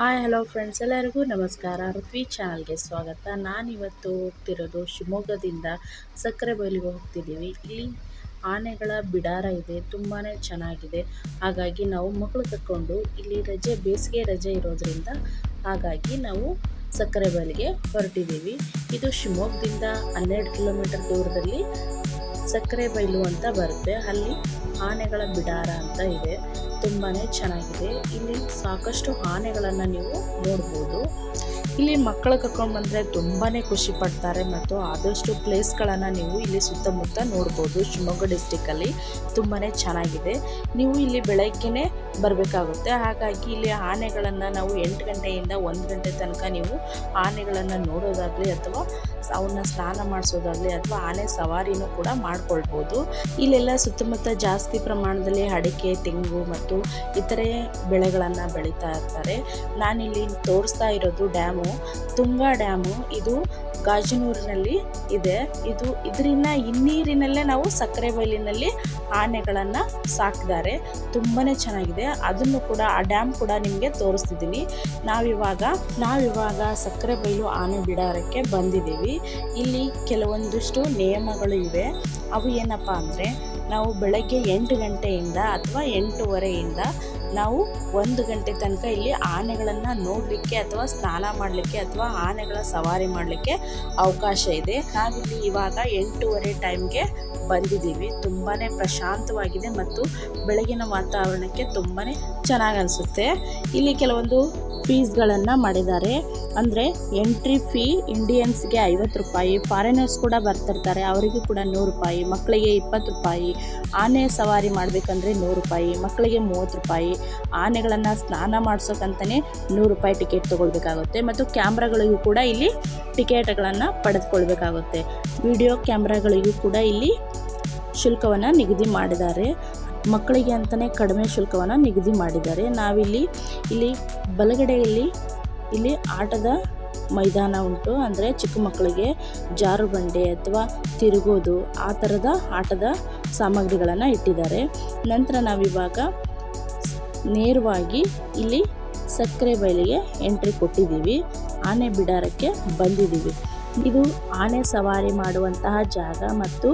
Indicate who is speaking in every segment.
Speaker 1: Hi hello friends ಎಲ್ಲರಿಗೂ ನಮಸ್ಕಾರ. ಋತ್ವಿ ಚಾನಲ್ಗೆ ಸ್ವಾಗತ. ನಾನಿವತ್ತು ಹೋಗ್ತಿರೋದು ಶಿವಮೊಗ್ಗದಿಂದ ಸಕ್ಕರೆ ಬಯಲಿಗೆ ಹೋಗ್ತಿದ್ದೀವಿ. ಇಲ್ಲಿ ಆನೆಗಳ ಬಿಡಾರ ಇದೆ. ತುಂಬಾ ಚೆನ್ನಾಗಿದೆ. ಹಾಗಾಗಿ ನಾವು ಮಕ್ಕಳು ತಕ್ಕೊಂಡು ಇಲ್ಲಿ ರಜೆ, ಬೇಸಿಗೆ ರಜೆ ಇರೋದ್ರಿಂದ ಹಾಗಾಗಿ ನಾವು ಸಕ್ಕರೆ ಬಯಲಿಗೆ ಹೊರಟಿದ್ದೀವಿ. ಇದು ಶಿವಮೊಗ್ಗದಿಂದ ಹನ್ನೆರಡು ಕಿಲೋಮೀಟರ್ ದೂರದಲ್ಲಿ ಸಕ್ಕರೆ ಬೈಲು ಅಂತ ಬರುತ್ತೆ. ಅಲ್ಲಿ ಆನೆಗಳ ಬಿಡಾರ ಅಂತ ಇದೆ. ತುಂಬಾ ಚೆನ್ನಾಗಿದೆ. ಇಲ್ಲಿ ಸಾಕಷ್ಟು ಆನೆಗಳನ್ನು ನೀವು ನೋಡ್ಬೋದು. ಇಲ್ಲಿ ಮಕ್ಕಳು ಕರ್ಕೊಂಡು ಬಂದರೆ ತುಂಬಾ ಖುಷಿ ಪಡ್ತಾರೆ ಮತ್ತು ಆದಷ್ಟು ಪ್ಲೇಸ್ಗಳನ್ನು ನೀವು ಇಲ್ಲಿ ಸುತ್ತಮುತ್ತ ನೋಡ್ಬೋದು. ಶಿವಮೊಗ್ಗ ಡಿಸ್ಟಿಕಲ್ಲಿ ತುಂಬಾ ಚೆನ್ನಾಗಿದೆ. ನೀವು ಇಲ್ಲಿ ಬೆಳಗ್ಗೆನೇ ಬರಬೇಕಾಗುತ್ತೆ. ಹಾಗಾಗಿ ಇಲ್ಲಿ ಆನೆಗಳನ್ನು ನಾವು ಎಂಟು ಗಂಟೆಯಿಂದ ಒಂದು ಗಂಟೆ ತನಕ ನೀವು ಆನೆಗಳನ್ನು ನೋಡೋದಾಗಲಿ ಅಥವಾ ಅವನ್ನ ಸ್ನಾನ ಮಾಡಿಸೋದಾಗಲಿ ಅಥವಾ ಆನೆ ಸವಾರಿನೂ ಕೂಡ ಮಾಡ್ಕೊಳ್ಬೋದು. ಇಲ್ಲೆಲ್ಲ ಸುತ್ತಮುತ್ತ ಜಾಸ್ತಿ ಪ್ರಮಾಣದಲ್ಲಿ ಅಡಿಕೆ, ತೆಂಗು ಮತ್ತು ಇತರೆ ಬೆಳೆಗಳನ್ನು ಬೆಳೀತಾ ಇರ್ತಾರೆ. ನಾನಿಲ್ಲಿ ತೋರಿಸ್ತಾ ಇರೋದು ಡ್ಯಾಮು. ತುಂಗಾ ಡ್ಯಾಮು. ಇದು ಗಾಜನೂರಿನಲ್ಲಿ ಇದೆ. ಇದು ಇದರಿಂದ ಹಿನ್ನೀರಿನಲ್ಲೇ ನಾವು ಸಕ್ಕರೆ ಬೈಲಿನಲ್ಲಿ ಆನೆಗಳನ್ನು ಸಾಕಿದ್ದಾರೆ ತುಂಬಾ ಚೆನ್ನಾಗಿದೆ. ಅದನ್ನು ಕೂಡ ಆ ಡ್ಯಾಮ್ ಕೂಡ ನಿಮಗೆ ತೋರಿಸ್ತಿದ್ದೀನಿ. ನಾವಿವಾಗ ನಾವಿವಾಗ ಸಕ್ಕರೆ ಬೈಲು ಆನೆ ಬಿಡಾರಕ್ಕೆ ಬಂದಿದ್ದೀವಿ. ಇಲ್ಲಿ ಕೆಲವೊಂದಿಷ್ಟು ನಿಯಮಗಳು ಇವೆ. ಅವು ಏನಪ್ಪ ಅಂದರೆ ನಾವು ಬೆಳಗ್ಗೆ ಎಂಟು ಗಂಟೆಯಿಂದ ಅಥವಾ ಎಂಟೂವರೆಯಿಂದ ನಾವು ಒಂದು ಗಂಟೆ ತನಕ ಇಲ್ಲಿ ಆನೆಗಳನ್ನು ನೋಡಲಿಕ್ಕೆ ಅಥವಾ ಸ್ನಾನ ಮಾಡಲಿಕ್ಕೆ ಅಥವಾ ಆನೆಗಳ ಸವಾರಿ ಮಾಡಲಿಕ್ಕೆ ಅವಕಾಶ ಇದೆ. ನಾವಿಲ್ಲಿ ಇವಾಗ ಎಂಟೂವರೆ ಟೈಮ್ಗೆ ಬಂದಿದ್ದೀವಿ. ತುಂಬಾ ಪ್ರಶಾಂತವಾಗಿದೆ ಮತ್ತು ಬೆಳಗಿನ ವಾತಾವರಣಕ್ಕೆ ತುಂಬಾ ಚೆನ್ನಾಗಿ ಅನಿಸುತ್ತೆ. ಇಲ್ಲಿ ಕೆಲವೊಂದು ಫೀಸ್ಗಳನ್ನು ಮಾಡಿದ್ದಾರೆ. ಅಂದರೆ ಎಂಟ್ರಿ ಫೀ ಇಂಡಿಯನ್ಸ್ಗೆ ಐವತ್ತು ರೂಪಾಯಿ ಫಾರಿನರ್ಸ್ ಕೂಡ ಬರ್ತಿರ್ತಾರೆ. ಅವರಿಗೂ ಕೂಡ ನೂರು ರೂಪಾಯಿ ಮಕ್ಕಳಿಗೆ ಇಪ್ಪತ್ತು ರೂಪಾಯಿ, ಆನೆ ಸವಾರಿ ಮಾಡಬೇಕಂದ್ರೆ ನೂರು ರೂಪಾಯಿ ಮಕ್ಕಳಿಗೆ ಮೂವತ್ತು ರೂಪಾಯಿ ಆನೆಗಳನ್ನು ಸ್ನಾನ ಮಾಡಿಸೋಕ್ಕಂತಲೇ ನೂರು ರೂಪಾಯಿ ಟಿಕೆಟ್ ತೊಗೊಳ್ಬೇಕಾಗುತ್ತೆ ಮತ್ತು ಕ್ಯಾಮ್ರಾಗಳಿಗೂ ಕೂಡ ಇಲ್ಲಿ ಟಿಕೆಟ್ಗಳನ್ನು ಪಡೆದುಕೊಳ್ಬೇಕಾಗುತ್ತೆ. ವಿಡಿಯೋ ಕ್ಯಾಮ್ರಾಗಳಿಗೂ ಕೂಡ ಇಲ್ಲಿ ಶುಲ್ಕವನ್ನು ನಿಗದಿ ಮಾಡಿದ್ದಾರೆ. ಮಕ್ಕಳಿಗೆ ಅಂತಲೇ ಕಡಿಮೆ ಶುಲ್ಕವನ್ನು ನಿಗದಿ ಮಾಡಿದ್ದಾರೆ. ನಾವಿಲ್ಲಿ, ಇಲ್ಲಿ ಬಲಗಡೆಯಲ್ಲಿ ಇಲ್ಲಿ ಆಟದ ಮೈದಾನ ಉಂಟು. ಅಂದರೆ ಚಿಕ್ಕ ಮಕ್ಕಳಿಗೆ ಜಾರುಬಂಡೆ ಅಥವಾ ತಿರುಗೋದು ಆ ಥರದ ಆಟದ ಸಾಮಗ್ರಿಗಳನ್ನು ಇಟ್ಟಿದ್ದಾರೆ. ನಂತರ ನಾವಿವಾಗ ನೇರವಾಗಿ ಇಲ್ಲಿ ಸಕ್ಕರೆ ಬಯಲಿಗೆ ಎಂಟ್ರಿ ಕೊಟ್ಟಿದ್ದೀವಿ. ಆನೆ ಬಿಡಾರಕ್ಕೆ ಬಂದಿದ್ದೀವಿ. ಇದು ಆನೆ ಸವಾರಿ ಮಾಡುವಂತಹ ಜಾಗ ಮತ್ತು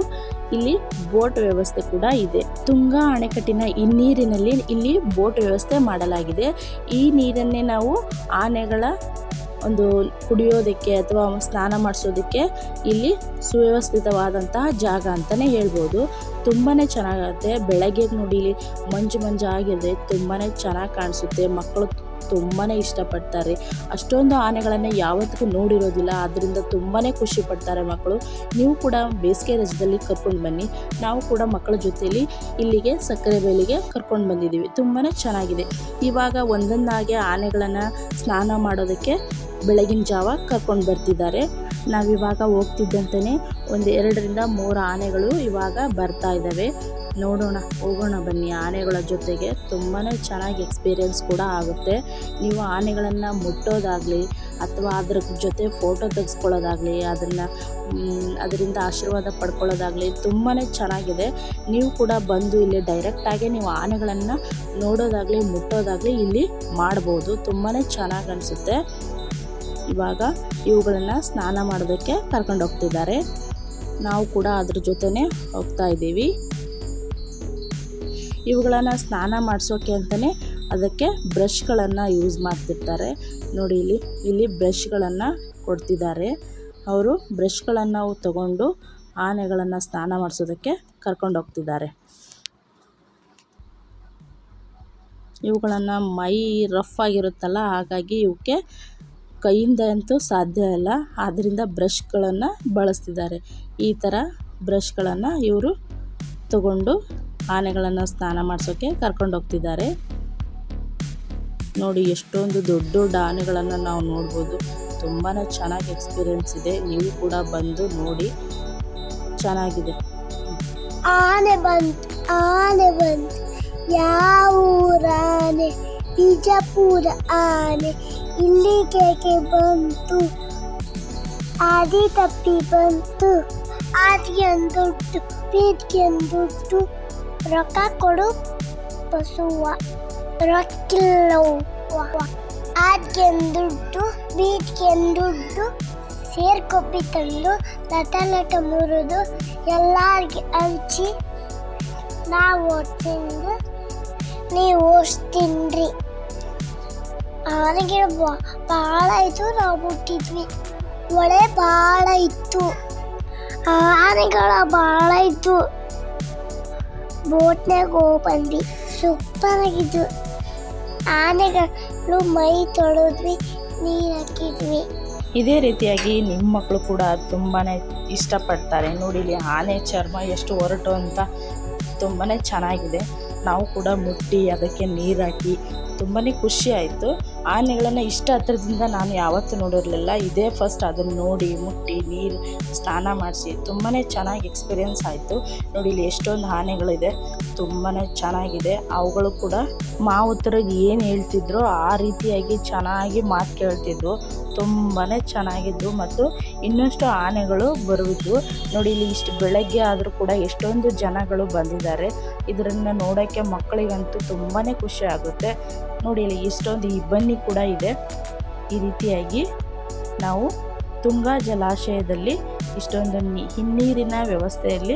Speaker 1: ಇಲ್ಲಿ ಬೋಟ್ ವ್ಯವಸ್ಥೆ ಕೂಡ ಇದೆ. ತುಂಗಾ ಅಣೆಕಟ್ಟಿನ ಈ ನೀರಿನಲ್ಲಿ ಇಲ್ಲಿ ಬೋಟ್ ವ್ಯವಸ್ಥೆ ಮಾಡಲಾಗಿದೆ. ಈ ನೀರನ್ನೇ ನಾವು ಆನೆಗಳ ಒಂದು ಕುಡಿಯೋದಕ್ಕೆ ಅಥವಾ ಸ್ನಾನ ಮಾಡಿಸೋದಕ್ಕೆ ಇಲ್ಲಿ ಸುವ್ಯವಸ್ಥಿತವಾದಂತಹ ಜಾಗ ಅಂತಲೇ ಹೇಳ್ಬೋದು. ತುಂಬಾ ಚೆನ್ನಾಗಿರುತ್ತೆ ಬೆಳಗ್ಗೆ ನೋಡಿ, ಇಲ್ಲಿ ಮಂಜು ಮಂಜು ಆಗಿದೆ ತುಂಬಾ ಚೆನ್ನಾಗಿ ಕಾಣಿಸುತ್ತೆ. ಮಕ್ಕಳು ತುಂಬಾ ಇಷ್ಟಪಡ್ತಾರೆ. ಅಷ್ಟೊಂದು ಆನೆಗಳನ್ನು ಯಾವತ್ತಿಗೂ ನೋಡಿರೋದಿಲ್ಲ. ಆದ್ದರಿಂದ ತುಂಬಾ ಖುಷಿ ಪಡ್ತಾರೆ ಮಕ್ಕಳು. ನೀವು ಕೂಡ ಬೇಸಿಗೆ ರಜದಲ್ಲಿ ಕರ್ಕೊಂಡು ಬನ್ನಿ. ನಾವು ಕೂಡ ಮಕ್ಕಳ ಜೊತೆಯಲ್ಲಿ ಇಲ್ಲಿಗೆ ಸಕ್ಕರೆ ಬೇಲಿಗೆ ಕರ್ಕೊಂಡು ಬಂದಿದ್ದೀವಿ. ತುಂಬಾ ಚೆನ್ನಾಗಿದೆ. ಇವಾಗ ಒಂದೊಂದಾಗಿ ಆನೆಗಳನ್ನು ಸ್ನಾನ ಮಾಡೋದಕ್ಕೆ ಬೆಳಗಿನ ಜಾವ ಕರ್ಕೊಂಡು ಬರ್ತಿದ್ದಾರೆ. ನಾವಿವಾಗ ಹೋಗ್ತಿದ್ದಂತೆಯೇ ಒಂದು ಎರಡರಿಂದ ಮೂರು ಆನೆಗಳು ಇವಾಗ ಬರ್ತಾ ಇದ್ದಾವೆ. ನೋಡೋಣ, ಹೋಗೋಣ ಬನ್ನಿ. ಆನೆಗಳ ಜೊತೆಗೆ ತುಂಬಾ ಚೆನ್ನಾಗಿ ಎಕ್ಸ್ಪೀರಿಯೆನ್ಸ್ ಕೂಡ ಆಗುತ್ತೆ. ನೀವು ಆನೆಗಳನ್ನು ಮುಟ್ಟೋದಾಗಲಿ ಅಥವಾ ಅದ್ರ ಜೊತೆ ಫೋಟೋ ತೆಗೆಸ್ಕೊಳ್ಳೋದಾಗಲಿ, ಅದನ್ನು ಅದರಿಂದ ಆಶೀರ್ವಾದ ಪಡ್ಕೊಳ್ಳೋದಾಗಲಿ ತುಂಬಾ ಚೆನ್ನಾಗಿದೆ. ನೀವು ಕೂಡ ಬಂದು ಇಲ್ಲಿ ಡೈರೆಕ್ಟಾಗಿ ನೀವು ಆನೆಗಳನ್ನು ನೋಡೋದಾಗಲಿ, ಮುಟ್ಟೋದಾಗಲಿ ಇಲ್ಲಿ ಮಾಡ್ಬೋದು. ತುಂಬಾ ಚೆನ್ನಾಗಿ ಅನಿಸುತ್ತೆ. ಇವಾಗ ಇವುಗಳನ್ನು ಸ್ನಾನ ಮಾಡೋದಕ್ಕೆ ಕರ್ಕೊಂಡು ಹೋಗ್ತಿದ್ದಾರೆ ನಾವು ಕೂಡ ಅದ್ರ ಜೊತೆನೇ ಹೋಗ್ತಾ ಇದ್ದೀವಿ. ಇವುಗಳನ್ನು ಸ್ನಾನ ಮಾಡಿಸೋಕೆ ಅಂತಲೇ ಅದಕ್ಕೆ ಬ್ರಷ್ಗಳನ್ನು ಯೂಸ್ ಮಾಡ್ತಿರ್ತಾರೆ. ನೋಡಿ ಇಲ್ಲಿ ಇಲ್ಲಿ ಬ್ರಷ್ಗಳನ್ನು ಕೊಡ್ತಿದ್ದಾರೆ. ಅವರು ಬ್ರಷ್ಗಳನ್ನು ತಗೊಂಡು ಆನೆಗಳನ್ನು ಸ್ನಾನ ಮಾಡಿಸೋದಕ್ಕೆ ಕರ್ಕೊಂಡು ಹೋಗ್ತಿದ್ದಾರೆ. ಇವುಗಳನ್ನು ಮೈ ರಫ್ ಆಗಿರುತ್ತಲ್ಲ, ಹಾಗಾಗಿ ಇವಕ್ಕೆ ಕೈಯಿಂದ ಅಂತೂ ಸಾಧ್ಯ ಇಲ್ಲ. ಆದ್ದರಿಂದ ಬ್ರಷ್ಗಳನ್ನು ಬಳಸ್ತಿದ್ದಾರೆ. ಈ ಥರ ಬ್ರಷ್ಗಳನ್ನು ಇವರು ತಗೊಂಡು ಆನೆಗಳನ್ನು ಸ್ನಾನ ಮಾಡಿಸೋಕ್ಕೆ ಕರ್ಕೊಂಡು ಹೋಗ್ತಿದ್ದಾರೆ. ನೋಡಿ, ಎಷ್ಟೊಂದು ದೊಡ್ಡ ದೊಡ್ಡ ಆನೆಗಳನ್ನು ನಾವು ನೋಡ್ಬೋದು. ತುಂಬಾ ಚೆನ್ನಾಗಿ ಎಕ್ಸ್ಪೀರಿಯೆನ್ಸ್ ಇದೆ. ನೀವು ಕೂಡ ಬಂದು ನೋಡಿ. ಚೆನ್ನಾಗಿದೆ.
Speaker 2: ಆನೆ ಬಂತು ಆನೆ ಬಂತು. ಯಾವ ಊರಾನೆ? ಬಿಜಾಪುರ ಆನೆ. ಇಲ್ಲಿಗೆ ಬಂತು. ಆದಿ ತಪ್ಪಿ ಬಂತು. ಆದಿ ದುಡ್ಡು ಬೀದ್ಗೆನ್ ದುಡ್ಡು ರೊಕ್ಕ ಕೊಡು. ಬಸುವ ರೊಕ್ಕಿಲ್ಲವ್ವ. ಆದ್ಗೆಂದುಡ್ಡು ಬೀದ್ಗೆಂದುಡ್ಡು ಸೇರ್ಕೊಪ್ಪಿ ತಂದು ಲಟ ಲಟ ಮುರಿದು ಎಲ್ಲಾರ್ಗೆ ಹಂಚಿ ನಾವು ಓಟ್ ತಿಂದು ನೀವು ಓಟ್ ತಿನ್ರಿ ಆನೆಗೆ ಭಾಳ ಇತ್ತು ನಾವು ಬಿಟ್ಟಿದ್ವಿ ಒಳೆ ಭಾಳ ಇತ್ತು. ಆನೆಗಳ ಭಾಳ ಇತ್ತು. ಬೋಟ್ನಾಗ ಹೋಗಿ ಬಂದ್ವಿ ಸೂಪರ್ ಆಗಿದ್ವು. ಆನೆಗಳು ಮೈ ತೊಳೆದ್ವಿ, ನೀರು ಹಾಕಿದ್ವಿ.
Speaker 1: ಇದೇ ರೀತಿಯಾಗಿ ನಿಮ್ಮ ಮಕ್ಕಳು ಕೂಡ ತುಂಬಾ ಇಷ್ಟಪಡ್ತಾರೆ. ನೋಡಿಲಿ ಆನೆ ಚರ್ಮ ಎಷ್ಟು ಹೊರಟು ಅಂತ ತುಂಬಾ ಚೆನ್ನಾಗಿದೆ. ನಾವು ಕೂಡ ಮುಟ್ಟಿ, ಅದಕ್ಕೆ ನೀರು ಹಾಕಿ ತುಂಬಾ ಖುಷಿ ಆಯಿತು. ಆನೆಗಳನ್ನು ಇಷ್ಟ ಹತ್ರದಿಂದ ನಾನು ಯಾವತ್ತೂ ನೋಡಿರಲಿಲ್ಲ. ಇದೇ ಫಸ್ಟ್ ಅದನ್ನು ನೋಡಿ ಮುಟ್ಟಿ, ನೀರು ಸ್ನಾನ ಮಾಡಿಸಿ ತುಂಬಾ ಚೆನ್ನಾಗಿ ಎಕ್ಸ್ಪೀರಿಯೆನ್ಸ್ ಆಯಿತು. ನೋಡಿ ಇಲ್ಲಿ ಎಷ್ಟೊಂದು ಆನೆಗಳಿದೆ ತುಂಬಾ ಚೆನ್ನಾಗಿದೆ. ಅವುಗಳು ಕೂಡ ಮಾವುತರಿಗೆ ಏನು ಹೇಳ್ತಿದ್ರು ಆ ರೀತಿಯಾಗಿ ಚೆನ್ನಾಗಿ ಮಾತು ಕೇಳ್ತಿದ್ವು. ತುಂಬಾ ಚೆನ್ನಾಗಿದ್ವು ಮತ್ತು ಇನ್ನಷ್ಟು ಆನೆಗಳು ಬರುವುದು. ನೋಡಿ ಇಲ್ಲಿ ಇಷ್ಟು ಬೆಳಗ್ಗೆ ಆದರೂ ಕೂಡ ಎಷ್ಟೊಂದು ಜನಗಳು ಬಂದಿದ್ದಾರೆ. ಇದರನ್ನು ನೋಡೋಕ್ಕೆ ಮಕ್ಕಳಿಗಂತೂ ತುಂಬಾ ಖುಷಿ ಆಗುತ್ತೆ. ನೋಡಿ ಇಲ್ಲಿ ಇಷ್ಟೊಂದು ಇಬ್ಬನಿ ಕೂಡ ಇದೆ. ಈ ರೀತಿಯಾಗಿ ನಾವು ತುಂಗಾ ಜಲಾಶಯದಲ್ಲಿ ಇಷ್ಟೊಂದು ಹಿನ್ನೀರಿನ ವ್ಯವಸ್ಥೆಯಲ್ಲಿ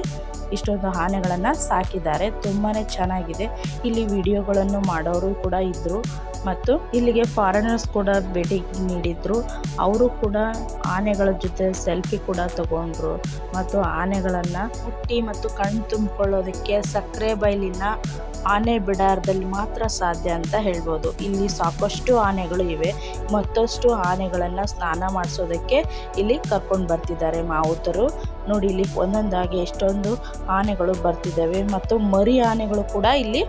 Speaker 1: ಇಷ್ಟೊಂದು ಆನೆಗಳನ್ನು ಸಾಕಿದ್ದಾರೆ. ತುಂಬಾ ಚೆನ್ನಾಗಿದೆ. ಇಲ್ಲಿ ವಿಡಿಯೋಗಳನ್ನು ಮಾಡೋರು ಕೂಡ ಇದ್ದರು ಮತ್ತು ಇಲ್ಲಿಗೆ ಫಾರಿನರ್ಸ್ ಕೂಡ ಭೇಟಿ ನೀಡಿದ್ರು. ಅವರು ಕೂಡ ಆನೆಗಳ ಜೊತೆ ಸೆಲ್ಫಿ ಕೂಡ ತಗೊಂಡ್ರು ಮತ್ತು ಆನೆಗಳನ್ನು ಹುಟ್ಟಿ ಮತ್ತು ಕಣ್ಣು ತುಂಬಿಕೊಳ್ಳೋದಕ್ಕೆ ಸಕ್ಕರೆ ಬೈಲಿನ ಆನೆ ಬಿಡಾರದಲ್ಲಿ ಮಾತ್ರ ಸಾಧ್ಯ ಅಂತ ಹೇಳ್ಬೋದು. ಇಲ್ಲಿ ಸಾಕಷ್ಟು ಆನೆಗಳು ಇವೆ. ಮತ್ತಷ್ಟು ಆನೆಗಳನ್ನು ಸ್ನಾನ ಮಾಡಿಸೋದಕ್ಕೆ ಇಲ್ಲಿ ಕರ್ಕೊಂಡು ಬರ್ತಿದ್ದಾರೆ ಮಾವುತರು. ನೋಡಿ, ಇಲ್ಲಿ ಒಂದೊಂದಾಗಿ ಎಷ್ಟೊಂದು ಆನೆಗಳು ಬರ್ತಿದ್ದಾವೆ ಮತ್ತು ಮರಿ ಆನೆಗಳು ಕೂಡ ಇಲ್ಲಿ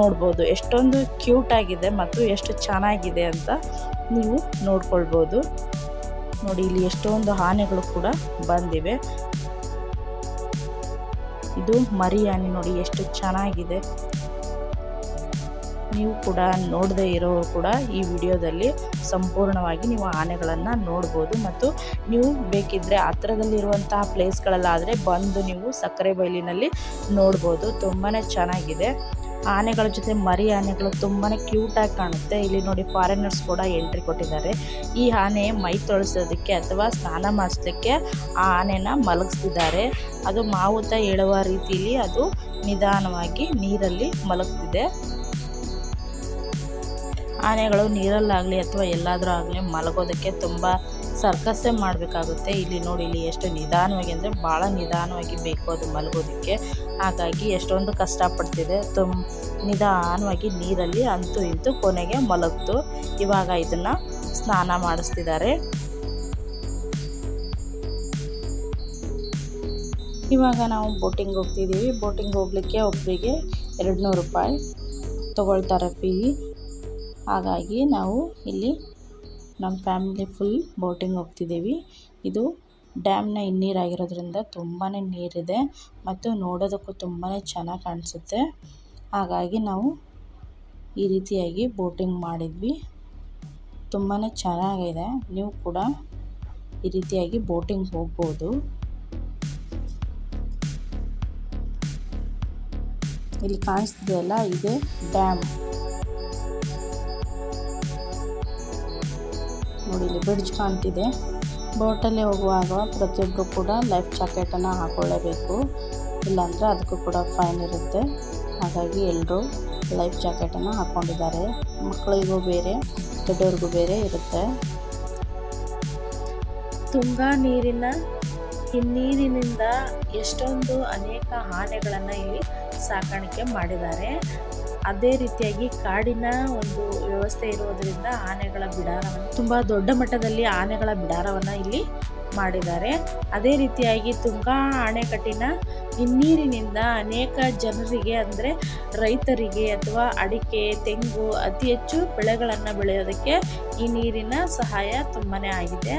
Speaker 1: ನೋಡ್ಬೋದು. ಎಷ್ಟೊಂದು ಕ್ಯೂಟ್ ಆಗಿದೆ ಮತ್ತು ಎಷ್ಟು ಚೆನ್ನಾಗಿದೆ ಅಂತ ನೀವು ನೋಡ್ಕೊಳ್ಬೋದು. ನೋಡಿ, ಇಲ್ಲಿ ಎಷ್ಟೊಂದು ಆನೆಗಳು ಕೂಡ ಬಂದಿವೆ. ಇದು ಮರಿ ಆನೆ ನೋಡಿ, ಎಷ್ಟು ಚೆನ್ನಾಗಿದೆ. ನೀವು ಕೂಡ ನೋಡದೇ ಇರೋರು ಕೂಡ ಈ ವಿಡಿಯೋದಲ್ಲಿ ಸಂಪೂರ್ಣವಾಗಿ ನೀವು ಆನೆಗಳನ್ನು ನೋಡ್ಬೋದು. ಮತ್ತು ನೀವು ಬೇಕಿದ್ದರೆ ಹತ್ರದಲ್ಲಿರುವಂತಹ ಪ್ಲೇಸ್ಗಳಲ್ಲಾದರೆ ಬಂದು ನೀವು ಸಕ್ಕರೆ ಬೈಲಿನಲ್ಲಿ ನೋಡ್ಬೋದು. ತುಂಬಾ ಚೆನ್ನಾಗಿದೆ. ಆನೆಗಳ ಜೊತೆ ಮರಿ ಆನೆಗಳು ತುಂಬಾ ಕ್ಯೂಟಾಗಿ ಕಾಣುತ್ತೆ. ಇಲ್ಲಿ ನೋಡಿ ಫಾರಿನರ್ಸ್ ಕೂಡ ಎಂಟ್ರಿ ಕೊಟ್ಟಿದ್ದಾರೆ. ಈ ಆನೆ ಮೈ ತೊಳಸೋದಕ್ಕೆ ಅಥವಾ ಸ್ನಾನ ಮಾಡಿಸೋದಕ್ಕೆ ಆ ಆನೆನ ಮಲಗಿಸ್ತಿದ್ದಾರೆ. ಅದು ಮಾವುತ ಹೇಳುವ ರೀತಿಯಲ್ಲಿ ಅದು ನಿಧಾನವಾಗಿ ನೀರಲ್ಲಿ ಮಲಗ್ತಿದೆ. ಆನೆಗಳು ನೀರಲ್ಲಾಗಲಿ ಅಥವಾ ಎಲ್ಲಾದರೂ ಆಗಲಿ ಮಲಗೋದಕ್ಕೆ ತುಂಬ ಸರ್ಕಸ್ಸೇ ಮಾಡಬೇಕಾಗುತ್ತೆ. ಇಲ್ಲಿ ನೋಡಿ, ಇಲ್ಲಿ ಎಷ್ಟು ನಿಧಾನವಾಗಿ ಅಂದರೆ ಭಾಳ ನಿಧಾನವಾಗಿ ಬೇಕು ಅದು ಮಲಗೋದಕ್ಕೆ. ಹಾಗಾಗಿ ಎಷ್ಟೊಂದು ಕಷ್ಟಪಡ್ತಿದೆ. ತುಂಬ ನಿಧಾನವಾಗಿ ನೀರಲ್ಲಿ ಅಂತೂ ಇಂತೂ ಕೊನೆಗೆ ಮಲಗ್ತು ಇವಾಗ ಇದನ್ನು ಸ್ನಾನ ಮಾಡಿಸ್ತಿದ್ದಾರೆ. ಇವಾಗ ನಾವು ಬೋಟಿಂಗ್ ಹೋಗ್ತಿದ್ದೀವಿ. ಬೋಟಿಂಗ್ ಹೋಗ್ಲಿಕ್ಕೆ ಒಬ್ಬರಿಗೆ ಎರಡು ನೂರು ರೂಪಾಯಿ ತೊಗೊಳ್ತಾರೆ ಫೀ ಹಾಗಾಗಿ ನಾವು ಇಲ್ಲಿ ನಮ್ಮ ಫ್ಯಾಮಿಲಿ ಫುಲ್ ಬೋಟಿಂಗ್ ಹೋಗ್ತಿದ್ದೀವಿ. ಇದು ಡ್ಯಾಮ್ನ ಹಿನ್ನೀರಾಗಿರೋದ್ರಿಂದ ತುಂಬಾ ನೀರಿದೆ ಮತ್ತು ನೋಡೋದಕ್ಕೂ ತುಂಬಾ ಚೆನ್ನಾಗಿ ಕಾಣಿಸುತ್ತೆ. ಹಾಗಾಗಿ ನಾವು ಈ ರೀತಿಯಾಗಿ ಬೋಟಿಂಗ್ ಮಾಡಿದ್ವಿ. ತುಂಬಾ ಚೆನ್ನಾಗಿದೆ. ನೀವು ಕೂಡ ಈ ರೀತಿಯಾಗಿ ಬೋಟಿಂಗ್ ಹೋಗ್ಬೋದು. ಇಲ್ಲಿ ಕಾಣಿಸ್ತಿದೆಯಲ್ಲ, ಇದೆ ಡ್ಯಾಮ್. ನೋಡಿ ಇಲ್ಲಿ ಬ್ರಿಡ್ಜ್ ಕಾಣ್ತಿದೆ. ಬೋಟಲ್ಲಿ ಹೋಗುವಾಗ ಪ್ರತಿಯೊಬ್ಬರು ಕೂಡ ಲೈಫ್ ಜಾಕೆಟನ್ನು ಹಾಕ್ಕೊಳ್ಳೇಬೇಕು ಇಲ್ಲಾಂದರೆ ಅದಕ್ಕೂ ಕೂಡ ಫೈನ್ ಇರುತ್ತೆ. ಹಾಗಾಗಿ ಎಲ್ಲರೂ ಲೈಫ್ ಜಾಕೆಟನ್ನು ಹಾಕ್ಕೊಂಡಿದ್ದಾರೆ ಮಕ್ಕಳಿಗೂ ಬೇರೆ, ದೊಡ್ಡವ್ರಿಗೂ ಬೇರೆ ಇರುತ್ತೆ. ತುಂಗಾ ನೀರಿನ ನೀರಿನಿಂದ ಎಷ್ಟೊಂದು ಅನೇಕ ಆನೆಗಳನ್ನು ಇಲ್ಲಿ ಸಾಕಾಣಿಕೆ ಮಾಡಿದ್ದಾರೆ. ಅದೇ ರೀತಿಯಾಗಿ ಕಾಡಿನ ಒಂದು ವ್ಯವಸ್ಥೆ ಇರುವುದರಿಂದ ಆನೆಗಳ ಬಿಡಾರವನ್ನು, ತುಂಬ ದೊಡ್ಡ ಮಟ್ಟದಲ್ಲಿ ಆನೆಗಳ ಬಿಡಾರವನ್ನು ಇಲ್ಲಿ ಮಾಡಿದ್ದಾರೆ. ಅದೇ ರೀತಿಯಾಗಿ ತುಂಗಾ ಅಣೆಕಟ್ಟಿನ ಹಿನ್ನೀರಿನಿಂದ ಅನೇಕ ಜನರಿಗೆ ಅಂದರೆ ರೈತರಿಗೆ ಅಥವಾ ಅಡಿಕೆ, ತೆಂಗು ಅತಿ ಹೆಚ್ಚು ಬೆಳೆಗಳನ್ನು ಬೆಳೆಯೋದಕ್ಕೆ ಈ ನೀರಿನ ಸಹಾಯ ತುಂಬಾ ಆಗಿದೆ.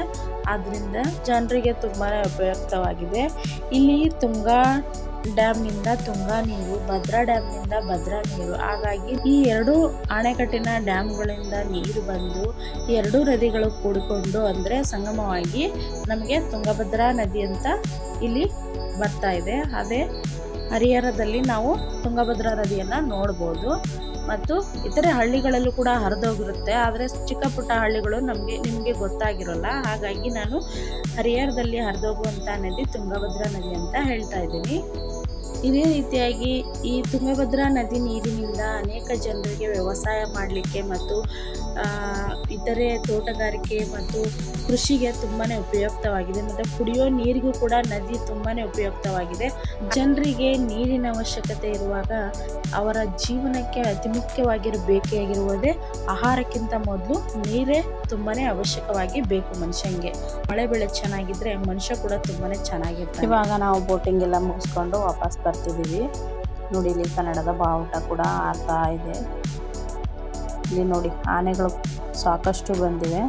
Speaker 1: ಆದ್ದರಿಂದ ಜನರಿಗೆ ತುಂಬಾ ಉಪಯುಕ್ತವಾಗಿದೆ. ಇಲ್ಲಿ ತುಂಗಾ ಡ್ಯಾಮ್ನಿಂದ ತುಂಗಾ ನೀರು, ಭದ್ರಾ ಡ್ಯಾಮ್ನಿಂದ ಭದ್ರಾ ನೀರು. ಹಾಗಾಗಿ ಈ ಎರಡು ಅಣೆಕಟ್ಟಿನ ಡ್ಯಾಮ್ಗಳಿಂದ ನೀರು ಬಂದು ಎರಡೂ ನದಿಗಳು ಕೂಡಿಕೊಂಡು ಅಂದರೆ ಸಂಗಮವಾಗಿ ನಮಗೆ ತುಂಗಭದ್ರಾ ನದಿ ಅಂತ ಇಲ್ಲಿ ಬರ್ತಾ ಇದೆ. ಅದೇ ಹರಿಹರದಲ್ಲಿ ನಾವು ತುಂಗಭದ್ರಾ ನದಿಯನ್ನು ನೋಡ್ಬೋದು. ಮತ್ತು ಇತರೆ ಹಳ್ಳಿಗಳಲ್ಲೂ ಕೂಡ ಹರಿದೋಗಿರುತ್ತೆ. ಆದರೆ ಚಿಕ್ಕ ಪುಟ್ಟ ಹಳ್ಳಿಗಳು ನಮಗೆ, ನಿಮಗೆ ಗೊತ್ತಾಗಿರೋಲ್ಲ. ಹಾಗಾಗಿ ನಾನು ಹರಿಹರದಲ್ಲಿ ಹರಿದೋಗುವಂಥ ನದಿ ತುಂಗಭದ್ರಾ ನದಿ ಅಂತ ಹೇಳ್ತಾ ಇದ್ದೀನಿ. ಇದೇ ರೀತಿಯಾಗಿ ಈ ತುಂಗಭದ್ರಾ ನದಿ ನೀರಿನಿಂದ ಅನೇಕ ಜನರಿಗೆ ವ್ಯವಸಾಯ ಮಾಡಲಿಕ್ಕೆ ಮತ್ತು ಇತರೆ ತೋಟಗಾರಿಕೆ ಮತ್ತು ಕೃಷಿಗೆ ತುಂಬಾ ಉಪಯುಕ್ತವಾಗಿದೆ ಮತ್ತು ಕುಡಿಯೋ ನೀರಿಗೂ ಕೂಡ ನದಿ ತುಂಬಾ ಉಪಯುಕ್ತವಾಗಿದೆ. ಜನರಿಗೆ ನೀರಿನ ಅವಶ್ಯಕತೆ ಇರುವಾಗ ಅವರ ಜೀವನಕ್ಕೆ ಅತಿ ಮುಖ್ಯವಾಗಿರೋ ಬೇಕಾಗಿರುವುದೇ ಆಹಾರಕ್ಕಿಂತ ಮೊದಲು ನೀರೇ ತುಂಬಾ ಅವಶ್ಯಕವಾಗಿ ಬೇಕು ಮನುಷ್ಯಂಗೆ. ಮಳೆ ಬೆಳೆ ಚೆನ್ನಾಗಿದ್ರೆ ಮನುಷ್ಯ ಕೂಡ ತುಂಬಾ ಚೆನ್ನಾಗಿರ್ತದೆ ಇವಾಗ ನಾವು ಬೋಟಿಂಗ್ ಎಲ್ಲ ಮುಗಿಸ್ಕೊಂಡು ವಾಪಸ್ ಬರ್ತಿದ್ದೀವಿ. ನೋಡಿ ಇಲ್ಲಿ ಕನ್ನಡದ ಬಾವುಟ ಕೂಡ ಆಗ್ತಾ ಇದೆ. ಇಲ್ಲಿ ನೋಡಿ ಆನೆಗಳು ಸಾಕಷ್ಟು ಬಂದಿವೆ.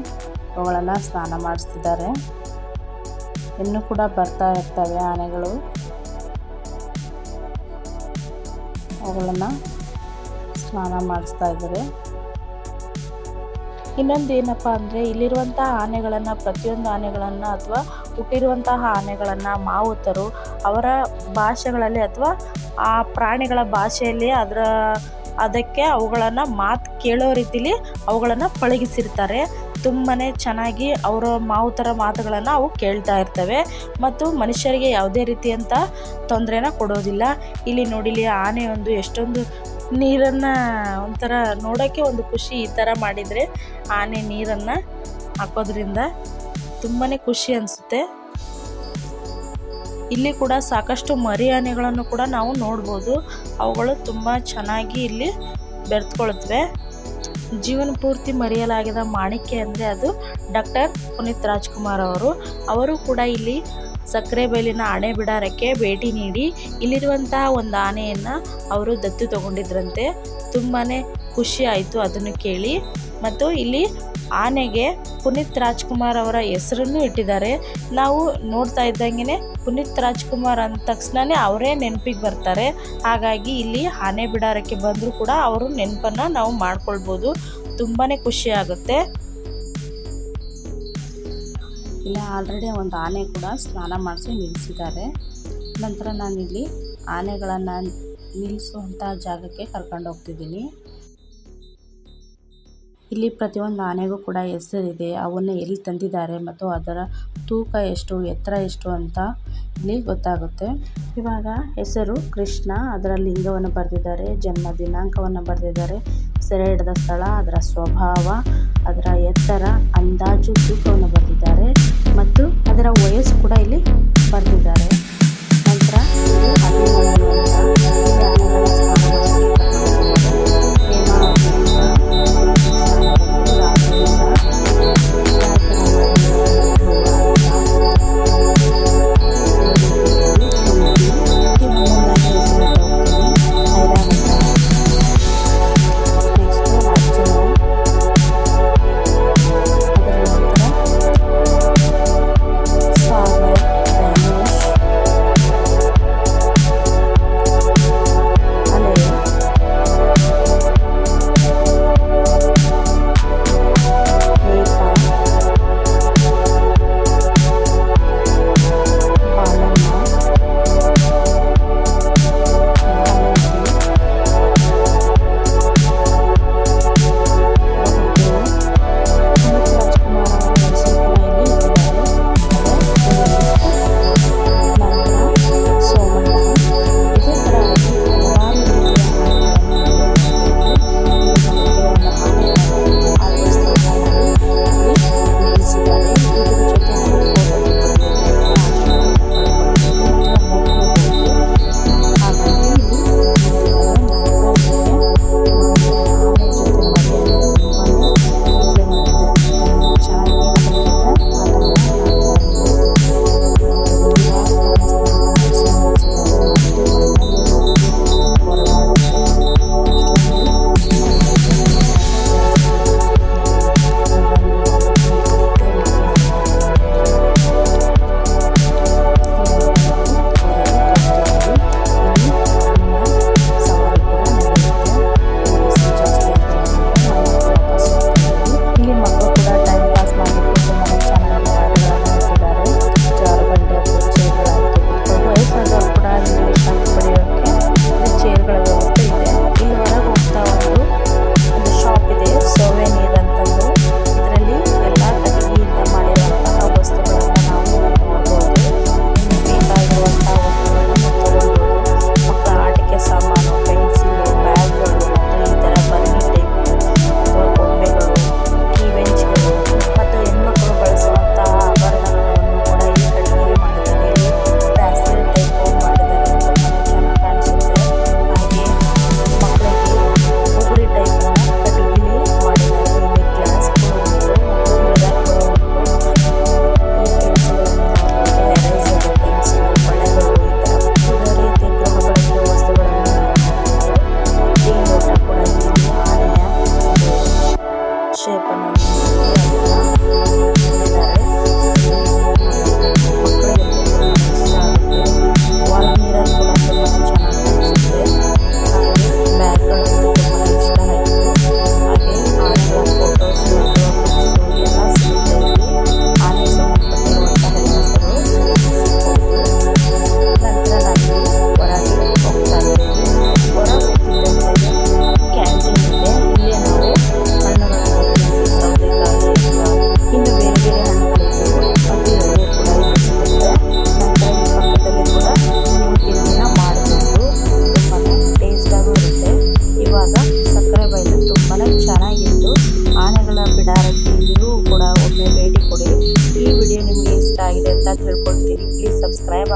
Speaker 1: ಅವುಗಳನ್ನು ಸ್ನಾನ ಮಾಡಿಸ್ತಿದ್ದಾರೆ. ಇನ್ನು ಕೂಡ ಬರ್ತಾ ಇರ್ತವೆ ಆನೆಗಳು. ಅವುಗಳನ್ನು ಸ್ನಾನ ಮಾಡಿಸ್ತಾ ಇದ್ದಾರೆ. ಇನ್ನೊಂದು ಏನಪ್ಪ ಅಂದರೆ ಇಲ್ಲಿರುವಂಥ ಆನೆಗಳನ್ನು, ಪ್ರತಿಯೊಂದು ಆನೆಗಳನ್ನು ಅಥವಾ ಹುಟ್ಟಿರುವಂತಹ ಆನೆಗಳನ್ನು ಮಾವುತರು ಅವರ ಭಾಷೆಗಳಲ್ಲಿ ಅಥವಾ ಆ ಪ್ರಾಣಿಗಳ ಭಾಷೆಯಲ್ಲಿ ಅದರ ಅದಕ್ಕೆ ಅವುಗಳನ್ನು ಮಾತು ಕೇಳೋ ರೀತಿಲಿ ಅವುಗಳನ್ನು ಪಳಗಿಸಿರ್ತಾರೆ. ತುಂಬಾ ಚೆನ್ನಾಗಿ ಅವರ ಮಾವುತರ ಮಾತುಗಳನ್ನು ಅವು ಕೇಳ್ತಾ ಇರ್ತವೆ. ಮತ್ತು ಮನುಷ್ಯರಿಗೆ ಯಾವುದೇ ರೀತಿಯಂಥ ತೊಂದರೆನ ಕೊಡೋದಿಲ್ಲ. ಇಲ್ಲಿ ನೋಡಿಲಿ ಆನೆ ಒಂದು ಎಷ್ಟೊಂದು ನೀರನ್ನು ಒಂಥರ ನೋಡೋಕ್ಕೆ ಒಂದು ಖುಷಿ ಈ ಥರ ಮಾಡಿದರೆ ಆನೆ ನೀರನ್ನು ಹಾಕೋದ್ರಿಂದ ತುಂಬಾ ಖುಷಿ ಅನಿಸುತ್ತೆ. ಇಲ್ಲಿ ಕೂಡ ಸಾಕಷ್ಟು ಮರಿ ಆನೆಗಳನ್ನು ಕೂಡ ನಾವು ನೋಡ್ಬೋದು. ಅವುಗಳು ತುಂಬ ಚೆನ್ನಾಗಿ ಇಲ್ಲಿ ಬೆರೆತ್ಕೊಳ್ತವೆ. ಜೀವನ ಪೂರ್ತಿ ಮರೆಯಲಾಗಿದ ಮಾಣಿಕ್ಯ ಅಂದರೆ ಅದು ಡಾಕ್ಟರ್ ಪುನೀತ್ ರಾಜ್ಕುಮಾರ್ ಅವರು. ಅವರು ಕೂಡ ಇಲ್ಲಿ ಸಕ್ಕರೆ ಬೈಲಿನ ಆನೆ ಬಿಡಾರಕ್ಕೆ ಭೇಟಿ ನೀಡಿ ಇಲ್ಲಿರುವಂತಹ ಒಂದು ಆನೆಯನ್ನು ಅವರು ದತ್ತು ತಗೊಂಡಿದ್ರಂತೆ. ತುಂಬಾ ಖುಷಿ ಆಯಿತು ಅದನ್ನು ಕೇಳಿ. ಮತ್ತು ಇಲ್ಲಿ ಆನೆಗೆ ಪುನೀತ್ ರಾಜ್ಕುಮಾರ್ ಅವರ ಹೆಸರನ್ನು ಇಟ್ಟಿದ್ದಾರೆ. ನಾವು ನೋಡ್ತಾ ಇದ್ದಂಗೆ ಪುನೀತ್ ರಾಜ್ಕುಮಾರ್ ಅಂದ ತಕ್ಷಣವೇ ಅವರೇ ನೆನಪಿಗೆ ಬರ್ತಾರೆ. ಹಾಗಾಗಿ ಇಲ್ಲಿ ಆನೆ ಬಿಡಾರಕ್ಕೆ ಬಂದರೂ ಕೂಡ ಅವರು ನೆನಪನ್ನು ನಾವು ಮಾಡ್ಕೊಳ್ಬೋದು. ತುಂಬಾ ಖುಷಿ ಆಗುತ್ತೆ. ಇಲ್ಲ, ಆಲ್ರೆಡಿ ಒಂದು ಆನೆ ಕೂಡ ಸ್ನಾನ ಮಾಡಿಸಿ ನಿಲ್ಲಿಸಿದ್ದಾರೆ. ನಂತರ ನಾನಿಲ್ಲಿ ಆನೆಗಳನ್ನು ನಿಲ್ಲಿಸುವಂಥ ಜಾಗಕ್ಕೆ ಕರ್ಕೊಂಡು ಹೋಗ್ತಿದ್ದೀನಿ ಇಲ್ಲಿ ಪ್ರತಿಯೊಂದು ಆನೆಗೂ ಕೂಡ ಹೆಸರಿದೆ. ಅವನ್ನ ಎಲ್ಲಿ ತಂದಿದ್ದಾರೆ ಮತ್ತು ಅದರ ತೂಕ ಎಷ್ಟು, ಎತ್ತರ ಎಷ್ಟು ಅಂತ ಇಲ್ಲಿ ಗೊತ್ತಾಗುತ್ತೆ. ಇವಾಗ ಹೆಸರು ಕೃಷ್ಣ, ಅದರ ಲಿಂಗವನ್ನು ಬರೆದಿದ್ದಾರೆ, ಜನ್ಮ ದಿನಾಂಕವನ್ನು ಬರೆದಿದ್ದಾರೆ, ಸೆರೆ ಹಿಡಿದ ಸ್ಥಳ, ಅದರ ಸ್ವಭಾವ, ಅದರ ಎತ್ತರ, ಅಂದಾಜು, ತೂಕವನ್ನು ಬರೆದಿದ್ದಾರೆ.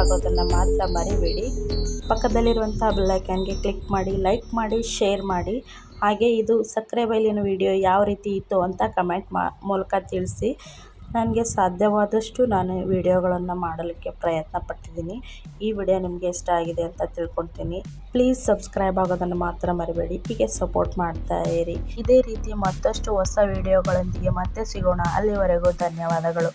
Speaker 1: ಆಗೋದನ್ನು ಮಾತ್ರ ಮರಿಬೇಡಿ. ಪಕ್ಕದಲ್ಲಿರುವಂಥ ಬೆಲ್ಲೈಕನ್ಗೆ ಕ್ಲಿಕ್ ಮಾಡಿ ಲೈಕ್ ಮಾಡಿ ಶೇರ್ ಮಾಡಿ. ಹಾಗೆ ಇದು ಸಕ್ಕರೆ ಬೈಲಿನ ವಿಡಿಯೋ ಯಾವ ರೀತಿ ಇತ್ತು ಅಂತ ಕಮೆಂಟ್ ಮಾ ಮೂಲಕ ತಿಳಿಸಿ. ನನಗೆ ಸಾಧ್ಯವಾದಷ್ಟು ನಾನು ವಿಡಿಯೋಗಳನ್ನು ಮಾಡಲಿಕ್ಕೆ ಪ್ರಯತ್ನ ಪಟ್ಟಿದ್ದೀನಿ. ಈ ವಿಡಿಯೋ ನಿಮಗೆ ಇಷ್ಟ ಆಗಿದೆ ಅಂತ ತಿಳ್ಕೊಳ್ತೀನಿ. ಪ್ಲೀಸ್ ಸಬ್ಸ್ಕ್ರೈಬ್ ಆಗೋದನ್ನು ಮಾತ್ರ ಮರಿಬೇಡಿ. ಹೀಗೆ ಸಪೋರ್ಟ್ ಮಾಡ್ತಾ ಇರಿ. ಇದೇ ರೀತಿ ಮತ್ತಷ್ಟು ಹೊಸ ವಿಡಿಯೋಗಳೊಂದಿಗೆ ಮತ್ತೆ ಸಿಗೋಣ. ಅಲ್ಲಿವರೆಗೂ ಧನ್ಯವಾದಗಳು.